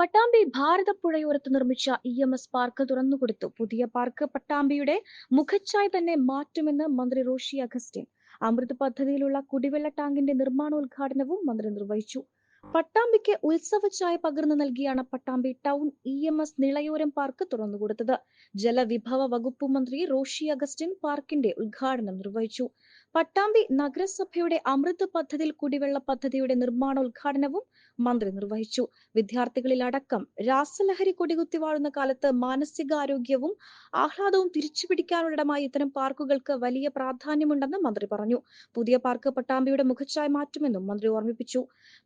പട്ടാമ്പി ഭാരതപ്പുഴയോരത്ത് നിർമ്മിച്ച E M S park തുറന്നുകൊടുത്തു പുതിയ പാർക്ക് പട്ടാമ്പിയുടെ മുഖച്ഛായ തന്നെ മാറ്റുമെന്ന് മന്ത്രി റോഷി അഗസ്റ്റിൻ. അമൃത് പദ്ധതിയിലുള്ള കുടിവെള്ള ടാങ്കിന്റെ നിർമ്മാണോദ്ഘാടനവും മന്ത്രി നിർവഹിച്ചു. പട്ടാമ്പിക്ക് ഉത്സവച്ചായ പകർന്നു നൽകിയാണ് Pattambi town E M S Nilayoram park തുറന്നുകൊടുത്തത് ജലവിഭവ വകുപ്പ് മന്ത്രി റോഷി അഗസ്റ്റിൻ പാർക്കിന്റെ ഉദ്ഘാടനം നിർവഹിച്ചു. പട്ടാമ്പി നഗരസഭയുടെ അമൃത് പദ്ധതിയിൽ കുടിവെള്ള പദ്ധതിയുടെ നിർമ്മാണോദ്ഘാടനവും മന്ത്രി നിർവഹിച്ചു. വിദ്യാർത്ഥികളിൽ അടക്കം രാസലഹരി കൊടികുത്തി വാഴുന്ന കാലത്ത് മാനസികാരോഗ്യവും ആഹ്ലാദവും തിരിച്ചുപിടിക്കാനുള്ളിടമായി ഇത്തരം പാർക്കുകൾക്ക് വലിയ പ്രാധാന്യമുണ്ടെന്ന് മന്ത്രി പറഞ്ഞു. പുതിയ പാർക്ക് പട്ടാമ്പിയുടെ മുഖച്ഛായ മാറ്റുമെന്നും മന്ത്രി ഓർമ്മിപ്പിച്ചു.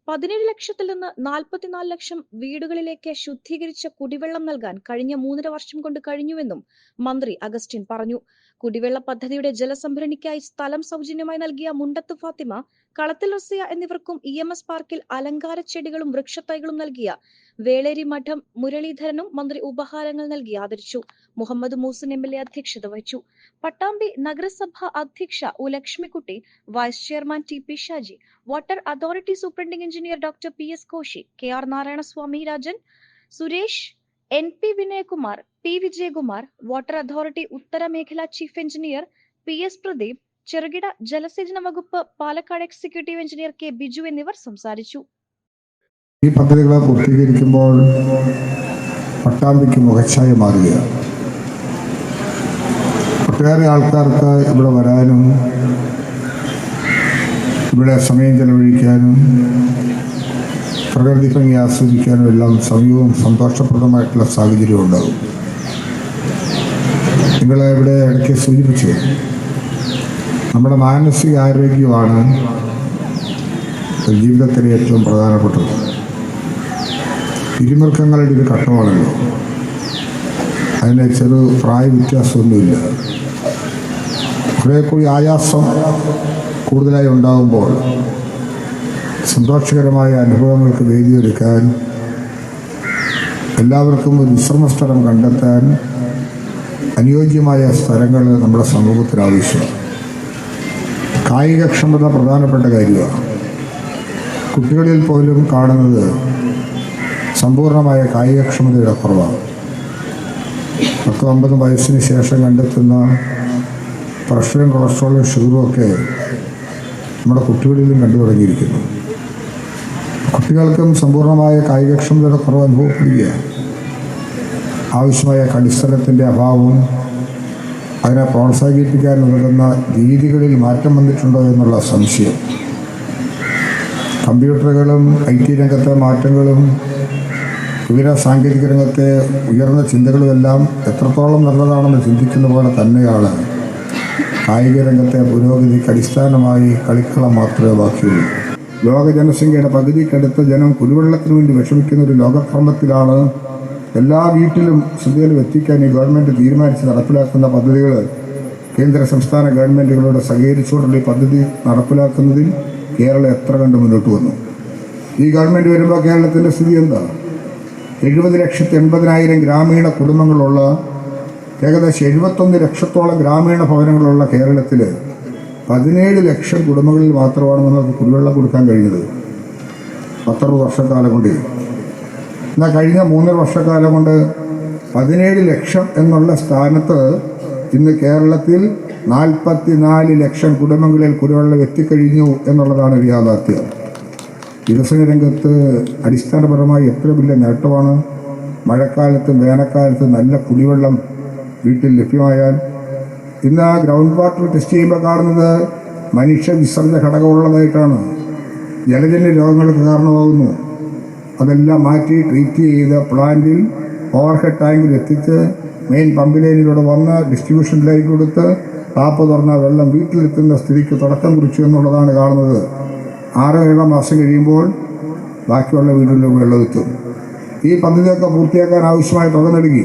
പതിനേഴ് ലക്ഷത്തിൽ നിന്ന് നാൽപ്പത്തിനാല് ലക്ഷം വീടുകളിലേക്ക് ശുദ്ധീകരിച്ച കുടിവെള്ളം നൽകാൻ കഴിഞ്ഞ മൂന്നര വർഷം കൊണ്ട് കഴിഞ്ഞുവെന്നും മന്ത്രി അഗസ്റ്റിൻ പറഞ്ഞു. കുടിവെള്ള പദ്ധതിയുടെ ജലസംഭരണിക്കായി സ്ഥലം സൗജന്യമായി നൽകിയ മുണ്ടത്ത് ഫാത്തിമ കളത്തിൽ റസിയ എന്നിവർക്കും ഇ എം എസ് പാർക്കിൽ അലങ്കാര ചെടികളും വൃക്ഷത്തൈകളും നൽകിയ വേളേരി മഠം മുരളീധരനും മന്ത്രി ഉപഹാരങ്ങൾ നൽകി ആദരിച്ചു. Muhammad Moosan M L A അധ്യക്ഷത വഹിച്ചു. പട്ടാമ്പി നഗരസഭ അധ്യക്ഷ U Lakshmikutty vice chairman T P Shaji water authority superintending engineer doctor P S Koshy K R Narayanaswamy Rajan Suresh N P Vinayakumar P Vijayakumar water authority ഉത്തര മേഖല chief engineer P S Pradeep ചെറുകിട ജലസേചന വകുപ്പ് Palakkad executive engineer K Biju എന്നിവർ സംസാരിച്ചു. ഈ പദ്ധതികളെ പൂർത്തീകരിക്കുമ്പോൾ പട്ടാമ്പിക്ക് മുഖച്ഛായ മാറുകയാണ് ഒട്ടേറെ ആൾക്കാർക്ക് ഇവിടെ വരാനും ഇവിടെ സമയം ചെലവഴിക്കാനും പ്രകൃതി ഭംഗി ആസ്വദിക്കാനും എല്ലാം സമയവും സന്തോഷപ്രദമായിട്ടുള്ള സാഹചര്യം ഉണ്ടാകും. നിങ്ങളെ ഇവിടെ ഇടയ്ക്ക് സൂചിപ്പിച്ചു നമ്മുടെ മാനസിക ആരോഗ്യമാണ് ജീവിതത്തിലെ ഏറ്റവും പ്രധാനപ്പെട്ടത്. ഇരുമൃഗങ്ങളുടെ ഒരു ഘട്ടമാണല്ലോ. അതിന് ചെറു പ്രായ വ്യത്യാസമൊന്നുമില്ല. കുറേ കൂടി ആയാസം കൂടുതലായി ഉണ്ടാകുമ്പോൾ സന്തോഷകരമായ അനുഭവങ്ങൾക്ക് വേദിയൊരുക്കാൻ എല്ലാവർക്കും ഒരു വിശ്രമ സ്ഥലം കണ്ടെത്താൻ അനുയോജ്യമായ സ്ഥലങ്ങൾ നമ്മുടെ സമൂഹത്തിന് ആവശ്യമാണ്. കായികക്ഷമത പ്രധാനപ്പെട്ട കാര്യമാണ്. കുട്ടികളിൽ പോലും കാണുന്നത് സമ്പൂർണമായ കായികക്ഷമതയുടെ കുറവാണ്. പത്തും അമ്പതും വയസ്സിന് ശേഷം കണ്ടെത്തുന്ന പ്രഷറും കൊളസ്ട്രോളും ഷുഗറും ഒക്കെ നമ്മുടെ കുട്ടികളിലും കണ്ടു തുടങ്ങിയിരിക്കുന്നു. കുട്ടികൾക്കും സമ്പൂർണമായ കായികക്ഷമതയുടെ കുറവ് അനുഭവപ്പെടുകയാണ്. ആവശ്യമായ കളിസ്ഥലത്തിന്റെ അഭാവവും അതിനെ പ്രോത്സാഹിപ്പിക്കാൻ ഉതകുന്ന രീതികളിൽ മാറ്റം വന്നിട്ടുണ്ടോ എന്നുള്ള സംശയം. കമ്പ്യൂട്ടറുകളും ഐ ടി രംഗത്തെ മാറ്റങ്ങളും വിവര സാങ്കേതിക രംഗത്തെ ഉയർന്ന ചിന്തകളുമെല്ലാം എത്രത്തോളം നല്ലതാണെന്ന് ചിന്തിക്കുന്ന പോലെ തന്നെയാണ് കായിക രംഗത്തെ പുരോഗതിക്ക് അടിസ്ഥാനമായി കളിക്കളം മാത്രമേ ബാക്കിയുള്ളൂ. ലോക ജനസംഖ്യയുടെ പകുതിക്കടുത്ത ജനം കുടിവെള്ളത്തിനു വേണ്ടി വിഷമിക്കുന്ന ഒരു ലോകക്രമത്തിലാണ് എല്ലാ വീട്ടിലും ശുദ്ധജലം എത്തിക്കാൻ ഈ ഗവൺമെന്റ് തീരുമാനിച്ച് നടപ്പിലാക്കുന്ന പദ്ധതികൾ കേന്ദ്ര സംസ്ഥാന ഗവൺമെന്റുകളോട് സഹകരിച്ചുകൊണ്ടുള്ള ഈ പദ്ധതി നടപ്പിലാക്കുന്നതിൽ കേരളം എത്ര കണ്ട് മുന്നോട്ട് വന്നു? ഈ ഗവൺമെന്റ് വരുമ്പോൾ കേരളത്തിന്റെ സ്ഥിതി എന്താ? എഴുപത് ലക്ഷത്തി എൺപതിനായിരം ഗ്രാമീണ കുടുംബങ്ങളുള്ള ഏകദേശം എഴുപത്തൊന്ന് ലക്ഷത്തോളം ഗ്രാമീണ ഭവനങ്ങളുള്ള കേരളത്തിൽ പതിനേഴ് ലക്ഷം കുടുംബങ്ങളിൽ മാത്രമാണ് നമുക്ക് കുടിവെള്ളം കൊടുക്കാൻ കഴിഞ്ഞത് പത്തറുപത് വർഷക്കാലം കൊണ്ട്. എന്നാൽ കഴിഞ്ഞ മൂന്നര വർഷക്കാലം കൊണ്ട് പതിനേഴ് ലക്ഷം എന്നുള്ള സ്ഥാനത്ത് ഇന്ന് കേരളത്തിൽ നാൽപ്പത്തിനാല് ലക്ഷം കുടുംബങ്ങളിൽ കുടിവെള്ളം എത്തിക്കഴിഞ്ഞു എന്നുള്ളതാണ് ഒരു യാഥാർത്ഥ്യം. വികസന രംഗത്ത് അടിസ്ഥാനപരമായി എത്ര വലിയ നേട്ടമാണ്. മഴക്കാലത്തും വേനൽക്കാലത്തും നല്ല കുടിവെള്ളം വീട്ടിൽ ലഭ്യമായാൽ. ഇന്ന് ഗ്രൗണ്ട് വാട്ടർ ടെസ്റ്റ് ചെയ്യുമ്പോൾ കാണുന്നത് മനുഷ്യ വിസർജ ഘടകമുള്ളതായിട്ടാണ്. ജലജന്യ രോഗങ്ങൾക്ക് കാരണമാകുന്നു. അതെല്ലാം മാറ്റി ട്രീറ്റ് ചെയ്ത് പ്ലാന്റിൽ ഓവർഹെഡ് ടാങ്കിൽ എത്തിച്ച് മെയിൻ പമ്പ് ലൈനിലൂടെ വന്ന് ഡിസ്ട്രിബ്യൂഷൻ ലൈൻ കൊടുത്ത് ടാപ്പ് തുറന്ന വെള്ളം വീട്ടിലെത്തുന്ന സ്ഥിതിക്ക് തുടക്കം കുറിച്ചു എന്നുള്ളതാണ് കാണുന്നത്. ആറ് ഏഴ് മാസം കഴിയുമ്പോൾ ബാക്കിയുള്ള വീടുകളിലും വെള്ളം എത്തും ഈ പദ്ധതിയൊക്കെ പൂർത്തിയാക്കാൻ ആവശ്യമായ തുക നൽകി.